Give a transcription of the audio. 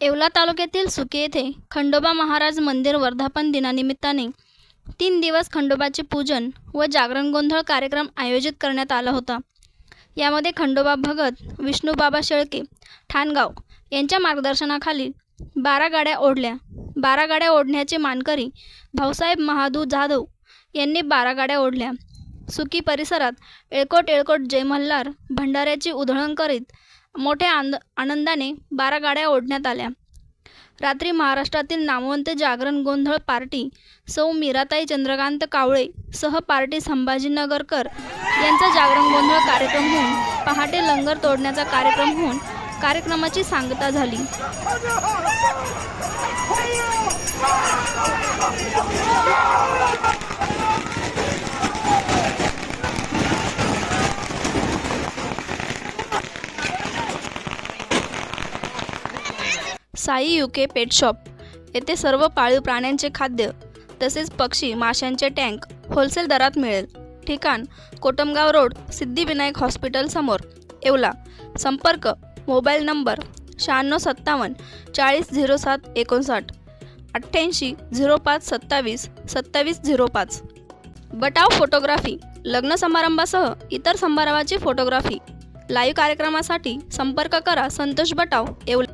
येवला तालुक्यातील सुके येथे खंडोबा महाराज मंदिर वर्धापन दिनानिमित्ताने तीन दिवस खंडोबाचे पूजन व जागरण गोंधळ कार्यक्रम आयोजित करण्यात आला होता. यामध्ये खंडोबा भगत विष्णूबाबा शेळके ठाणगाव यांच्या मार्गदर्शनाखाली बारा गाड्या ओढल्या. बारा गाड्या ओढण्याचे मानकरी भाऊसाहेब महादू जाधव यांनी बारा गाड्या ओढल्या. सुकी परिसरात एळकोट एळकोट जय मल्हार भंडाऱ्याची उधळण करीत मोठ्या आंद आनंदाने बारा गाड्या ओढण्यात आल्या. रात्री महाराष्ट्रातील नामवंत जागरण गोंधळ पार्टी सौ मीराताई चंद्रकांत कावळे सह पार्टी संभाजीनगरकर यांचा जागरण गोंधळ कार्यक्रम होऊन पहाटे लंगर तोडण्याचा कार्यक्रम होऊन कार्यक्रमाची सांगता झाली. Sai UK pet shop. येथे सर्व पाळीव प्राण्यांचे खाद्य तसेच पक्षी माशांचे टँक होलसेल दरात मिळेल. ठिकाण कोटमगाव रोड सिद्धिविनायक हॉस्पिटलसमोर येवला. संपर्क मोबाईल नंबर शहाण्णव सत्तावन्न चाळीस झिरो सात एकोणसाठ. अठ्ठ्याऐंशी झिरो पाच सत्तावीस सत्तावीस झिरो पाच. बटाव फोटोग्राफी. लग्न समारंभासह इतर समारंभाची फोटोग्राफी. लाईव्ह कार्यक्रमासाठी संपर्क करा संतोष बटाव येवला.